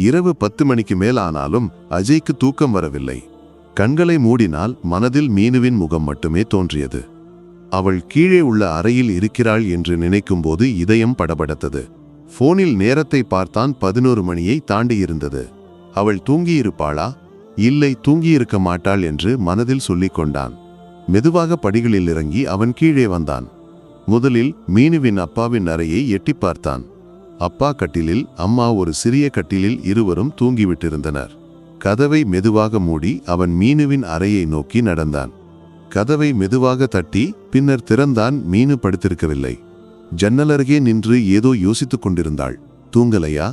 இரவு பத்து மணிக்கு மேல் ஆனாலும் அஜய்க்கு தூக்கம் வரவில்லை. கண்களை மூடினால் மனதில் மீனுவின் முகம் மட்டுமே தோன்றியது. அவள் கீழே உள்ள அறையில் இருக்கிறாள் என்று நினைக்கும்போது இதயம் படபடத்தது. போனில் நேரத்தை பார்த்தான் பதினோரு மணியை தாண்டியிருந்தது. அவள் தூங்கியிருப்பாளா? இல்லை தூங்கியிருக்க மாட்டாள் என்று மனதில் சொல்லிக் கொண்டான். மெதுவாக படிகளில் இறங்கி அவன் கீழே வந்தான். முதலில் மீனுவின் அப்பாவின் அறையை எட்டிப் பார்த்தான். அப்பா கட்டிலில் அம்மா ஒரு சிறிய கட்டிலில் இருவரும் தூங்கிவிட்டிருந்தனர். கதவை மெதுவாக மூடி அவன் மீனுவின் அறையை நோக்கி நடந்தான். கதவை மெதுவாக தட்டி பின்னர் திறந்தான் மீனு படுத்திருக்கவில்லை. ஜன்னல் அருகே நின்று ஏதோ யோசித்துக் கொண்டிருந்தாள். தூங்கலையா?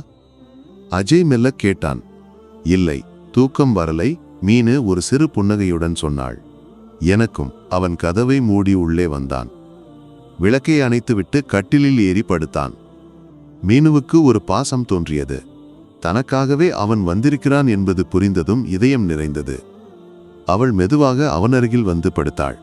அஜய் மெல்ல கேட்டான். இல்லை தூக்கம் வரலை மீனு ஒரு சிறு புன்னகையுடன் சொன்னாள். எனக்கும் அவன் கதவை மூடி உள்ளே வந்தான். விளக்கை அணைத்துவிட்டு கட்டிலில் ஏறி படுத்தான். மீனுவுக்கு ஒரு பாசம் தோன்றியது. தனக்காகவே அவன் வந்திருக்கிறான் என்பது புரிந்ததும் இதயம் நிறைந்தது. அவள் மெதுவாக அவனருகில் வந்து படுத்தாள்.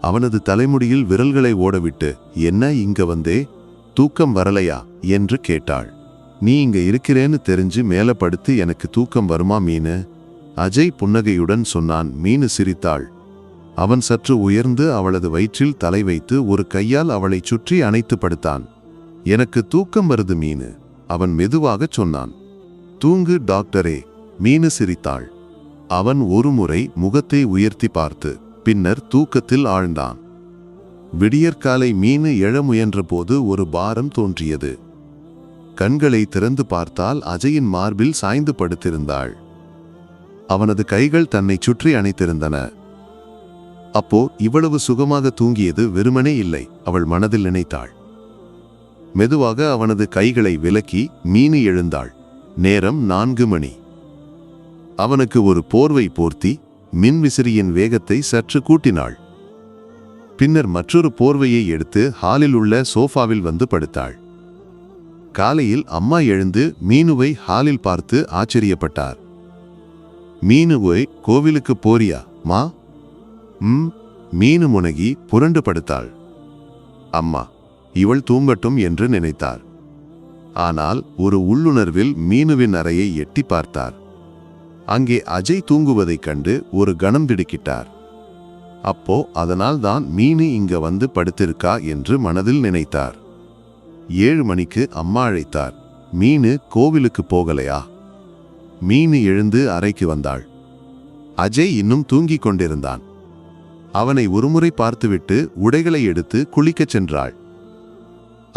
அவனது தலைமுடியில் விரல்களை ஓடவிட்டு என்ன இங்க வந்தே? தூக்கம் வரலையா? என்று கேட்டாள். நீ இங்க இருக்கிறேன்னு தெரிஞ்சு மேலே படுத்து எனக்கு தூக்கம் வருமா மீனு? அஜய் புன்னகையுடன் சொன்னான். மீனு சிரித்தாள். அவன் சற்று உயர்ந்து அவளது வயிற்றில் தலை வைத்து ஒரு கையால் அவளைச் சுற்றி அணைத்து படுத்தான். எனக்கு தூக்கம் வருது மீனு. அவன் மெதுவாகச் சொன்னான். தூங்கு டாக்டரே. மீனு சிரித்தாள். அவன் ஒருமுறை முகத்தை உயர்த்தி பார்த்து பின்னர் தூக்கத்தில் ஆழ்ந்தான். விடியற்காலை மீனு எழ முயன்றபோது ஒரு பாரம் தோன்றியது. கண்களை திறந்து பார்த்தால் அஜயின் மார்பில் சாய்ந்து படுத்திருந்தாள். அவனது கைகள் தன்னை சுற்றி அணைத்திருந்தன. அப்போ இவ்வளவு சுகமாக தூங்கியது வெறுமனே இல்லை அவள் மனதில் நினைத்தாள். மெதுவாக அவனது கைகளை விலக்கி மீனு எழுந்தாள். நேரம் நான்கு மணி. அவனுக்கு ஒரு போர்வை போர்த்தி மின்விசிறியின் வேகத்தை சற்று கூட்டினாள். பின்னர் மற்றொரு போர்வையை எடுத்து ஹாலில் உள்ள சோஃபாவில் வந்து படுத்தாள். காலையில் அம்மா எழுந்து மீனுவை ஹாலில் பார்த்து ஆச்சரியப்பட்டார். மீனுவை கோவிலுக்கு போறியா மா? ம் மீனு முனகி புரண்டு படுத்தாள். அம்மா இவள் தூங்கட்டும் என்று நினைத்தார். ஆனால் ஒரு உள்ளுணர்வில் மீனுவின் அறையை எட்டி பார்த்தார். அங்கே அஜய் தூங்குவதைக் கண்டு ஒரு கணம் திடுக்கிட்டார். அப்போ அதனால் தான் மீனு இங்க வந்து படுத்திருக்கா என்று மனதில் நினைத்தார். ஏழு மணிக்கு அம்மா அழைத்தார். மீனு கோவிலுக்கு போகலையா? மீனு எழுந்து அறைக்கு வந்தாள். அஜய் இன்னும் தூங்கிக் கொண்டிருந்தான். அவனை ஒருமுறை பார்த்துவிட்டு உடைகளை எடுத்து குளிக்கச் சென்றாள்.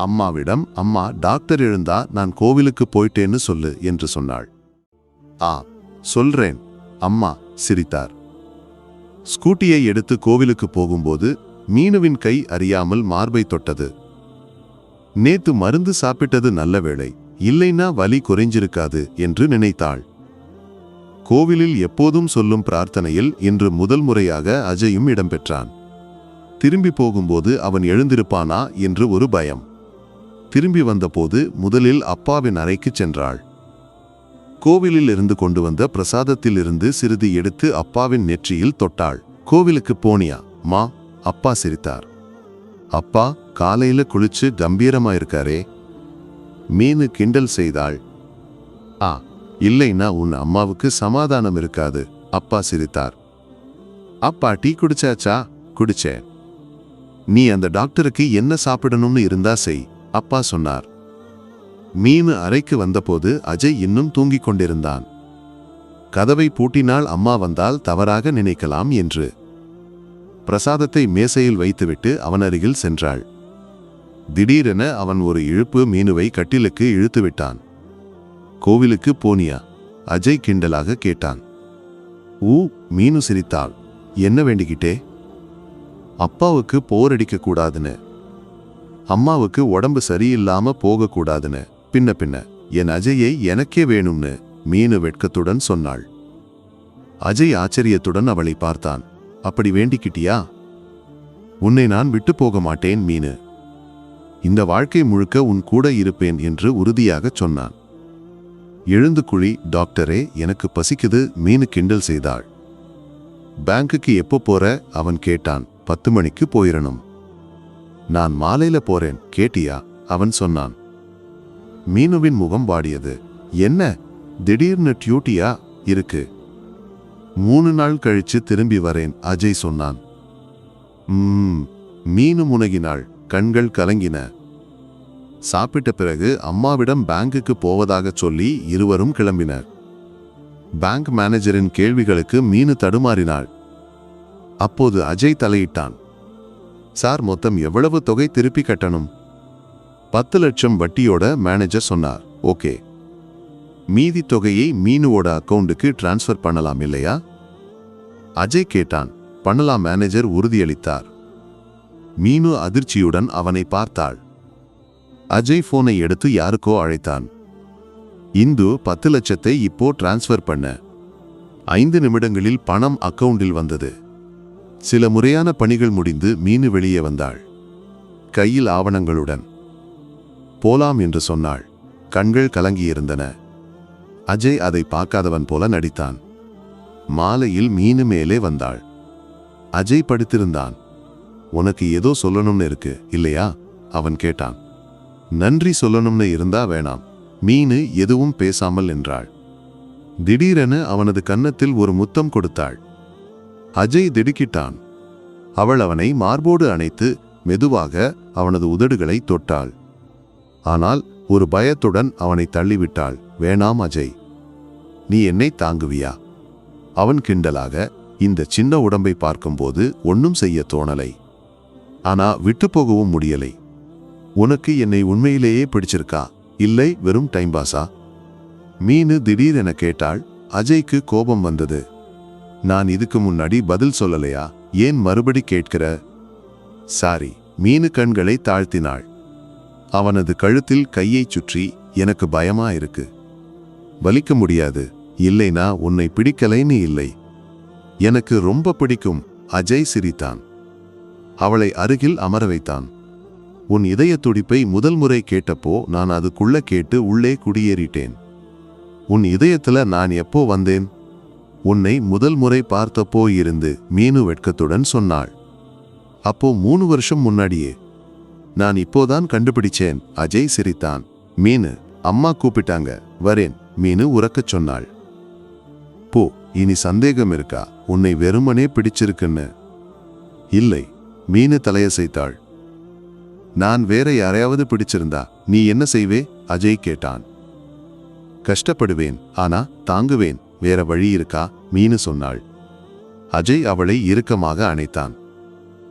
அம்மாவிடம் அம்மா டாக்டர் எழுந்தா நான் கோவிலுக்கு போயிட்டேன்னு சொல்லு என்று சொன்னாள். ஆ சொல்றேன் அம்மா சிரித்தார். ஸ்கூட்டியை எடுத்து கோவிலுக்கு போகும்போது மீனுவின் கை அறியாமல் மார்பை தொட்டது. நேத்து மருந்து சாப்பிட்டது நல்ல வேளை இல்லைன்னா வலி குறைஞ்சிருக்காது என்று நினைத்தாள். கோவிலில் எப்போதும் சொல்லும் பிரார்த்தனையில் இன்று முதல் முறையாக அஜயும் இடம்பெற்றான். திரும்பி போகும்போது அவன் எழுந்திருப்பானா என்று ஒரு பயம். திரும்பி வந்தபோது முதலில் அப்பாவின் அறைக்கு சென்றாள். கோவிலில் இருந்து கொண்டு வந்த பிரசாதத்தில் இருந்து சிறிது எடுத்து அப்பாவின் நெற்றியில் தொட்டாள். கோவிலுக்கு போனியா? மா அப்பா சிரித்தார். அப்பா காலையில குளிச்சு கம்பீரமா இருக்காரே. மீனு கிண்டல் செய்தாள். ஆ இல்லைன்னா உன் அம்மாவுக்கு சமாதானம் இருக்காது அப்பா சிரித்தார். அப்பா டீ குடிச்சாச்சா? குடிச்சேன். நீ அந்த டாக்டருக்கு என்ன சாப்பிடணும்னு இருந்தா செய். அப்பா சொன்னார். மீனு அறைக்கு வந்தபோது அஜய் இன்னும் தூங்கிக் கொண்டிருந்தான். கதவை பூட்டினால் அம்மா வந்தால் தவறாக நினைக்கலாம் என்று. பிரசாதத்தை மேசையில் வைத்துவிட்டு அவன் அருகில் சென்றாள். திடீரென அவன் ஒரு இழுப்பு மீனுவை கட்டிலுக்கு இழுத்து விட்டான். கோவிலுக்கு போனியா? அஜய் கிண்டலாக கேட்டான். ஊ மீனு சிரித்தாள். என்ன வேண்டிக்கிட்டே? அப்பாவுக்கு போர் அடிக்க கூடாதுன்னு அம்மாவுக்கு உடம்பு சரியில்லாம போகக்கூடாதுன்னு. பின்ன பின்ன என் அஜயை எனக்கே வேணும்னு மீனு வெட்கத்துடன் சொன்னாள். அஜய் ஆச்சரியத்துடன் அவளை பார்த்தான். அப்படி வேண்டிக்கிட்டியா? உன்னை நான் விட்டு போக மாட்டேன் மீனு. இந்த வாழ்க்கை முழுக்க உன் கூட இருப்பேன் என்று உறுதியாகச் சொன்னான். எழுந்து குழி டாக்டரே எனக்கு பசிக்குது மீனு கிண்டல் செய்தாள். பேங்குக்கு எப்போ போற? அவன் கேட்டான். பத்து மணிக்கு போயிடணும் நான் மாலையில போறேன் கேட்டியா? அவன் சொன்னான். மீனுவின் முகம் வாடியது. என்ன? திடீர்னு டியூட்டியா? இருக்கு. மூணு நாள் கழிச்சு திரும்பி வரேன் அஜய் சொன்னான். மீனு முனகினாள். கண்கள் கலங்கின. சாப்பிட்ட பிறகு அம்மாவிடம் பேங்குக்கு போவதாகச் சொல்லி இருவரும் கிளம்பினர். பேங்க் மேனேஜரின் கேள்விகளுக்கு மீனு தடுமாறினாள். அப்போது அஜய் தலையிட்டான். சார் மொத்தம் எவ்வளவு தொகை திருப்பி கட்டணும்? பத்து லட்சம் வட்டியோட மேனேஜர் சொன்னார். ஓகே. மீதி தொகையை மீனுவோட அக்கவுண்டுக்கு டிரான்ஸ்ஃபர் பண்ணலாம் இல்லையா? அஜய் கேட்டான். பண்ணலாம் மேனேஜர் உறுதியளித்தார். மீனு அதிர்ச்சியுடன் அவனை பார்த்தாள். அஜய் போனை எடுத்து யாருக்கோ அழைத்தான். இந்து பத்து லட்சத்தை இப்போ டிரான்ஸ்ஃபர் பண்ண. ஐந்து நிமிடங்களில் பணம் அக்கவுண்டில் வந்தது. சில முறையான பணிகள் முடிந்து மீனு வெளியே வந்தாள். கையில் ஆவணங்களுடன் போலாம் என்று சொன்னாள். கண்கள் கலங்கியிருந்தன. அஜய் அதை பார்க்காதவன் போல நடித்தான். மாலையில் மீனு மேலே வந்தாள். அஜய் படுத்திருந்தான். உனக்கு ஏதோ சொல்லணும்னு இருக்கு இல்லையா? அவன் கேட்டான். நன்றி சொல்லணும்னு இருந்தா வேணாம். மீனு எதுவும் பேசாமல் நின்றாள். திடீரென அவனது கன்னத்தில் ஒரு முத்தம் கொடுத்தாள். அஜய் திடுக்கிட்டான். அவள் அவனை மார்போடு அணைத்து மெதுவாக அவனது உதடுகளை தொட்டாள். ஆனால் ஒரு பயத்துடன் அவனை தள்ளிவிட்டாள். வேணாம் அஜய். நீ என்னை தாங்குவியா? அவன் கிண்டலாக இந்த சின்ன உடம்பை பார்க்கும்போது ஒன்றும் செய்ய தோணலை. ஆனா விட்டு போகவும் முடியலை. உனக்கு என்னை உண்மையிலேயே பிடிச்சிருக்கா? இல்லை வெறும் டைம் பாஸா? மீனு திடீரென கேட்டாள். அஜய்க்கு கோபம் வந்தது. நான் இதுக்கு முன்னாடி பதில் சொல்லலையா? ஏன் மறுபடி கேட்கிற? சாரி மீனு கண்களை தாழ்த்தினாள். அவனது கழுத்தில் கையைச் சுற்றி எனக்கு பயமா இருக்கு. வலிக்க முடியாது. இல்லைனா உன்னை பிடிக்கலைன்னு இல்லை. எனக்கு ரொம்ப பிடிக்கும். அஜய் சிரித்தான். அவளை அருகில் அமர வைத்தான். உன் இதய துடிப்பை முதல் முறை கேட்டப்போ நான் அதுக்குள்ள கேட்டு உள்ளே குடியேறிட்டேன். உன் இதயத்துல நான் எப்போ வந்தேன்? உன்னை முதல் முறை பார்த்தப்போ இருந்து மீனு வெட்கத்துடன் சொன்னாள். அப்போ மூணு வருஷம் முன்னாடியே நான் இப்போதான் கண்டுபிடிச்சேன் அஜய் சிரித்தான். மீனு அம்மா கூப்பிட்டாங்க வரேன் மீனு உறக்கச் சொன்னாள். போ இனி சந்தேகம் இருக்கா? உன்னை வெறுமனே பிடிச்சிருக்குன்னு. இல்லை மீனு தலையசைத்தாள். நான் வேற யாரையாவது பிடிச்சிருந்தா நீ என்ன செய்வே? அஜய் கேட்டான். கஷ்டப்படுவேன் ஆனா தாங்குவேன் வேற வழி இருக்கா? மீனு சொன்னாள். அஜய் அவளை இறுக்கமாக அணைத்தான்.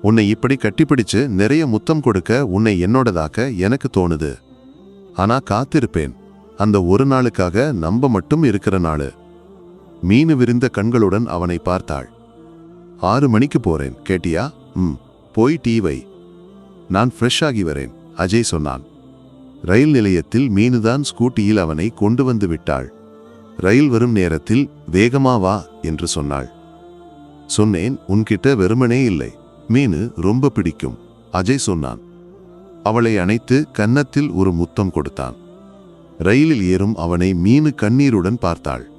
உன்னை இப்படி கட்டிப்பிடிச்சு நிறைய முத்தம் கொடுக்க உன்னை என்னோடதாக்க எனக்கு தோணுது. ஆனா காத்திருப்பேன். அந்த ஒரு நாளுக்காக நம்ப மட்டும் இருக்கிற நாளு. மீனு விரிந்த கண்களுடன் அவனை பார்த்தாள். ஆறு மணிக்கு போறேன். கேட்டியா? ம். போய் டீ வை. நான் ஃப்ரெஷ் ஆகி வரேன் அஜய் சொன்னான். ரயில் நிலையத்தில் மீனுதான் ஸ்கூட்டியில் அவனை கொண்டு வந்து விட்டாள். ரயில் வரும் நேரத்தில் வேகமா வா என்று சொன்னாள். சொன்னேன் உன்கிட்ட வெறுமனே இல்லை. மீனு ரொம்ப பிடிக்கும். அஜய் சொன்னான். அவளை அணைத்து கன்னத்தில் ஒரு முத்தம் கொடுத்தான். ரயிலில் ஏறும் அவனை மீனு கண்ணீருடன் பார்த்தாள்.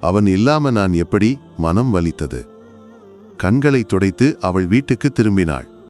அவன் இல்லாம நான் எப்படி? மனம் வலித்தது. கண்களை துடைத்து அவள் வீட்டுக்கு திரும்பினாள்.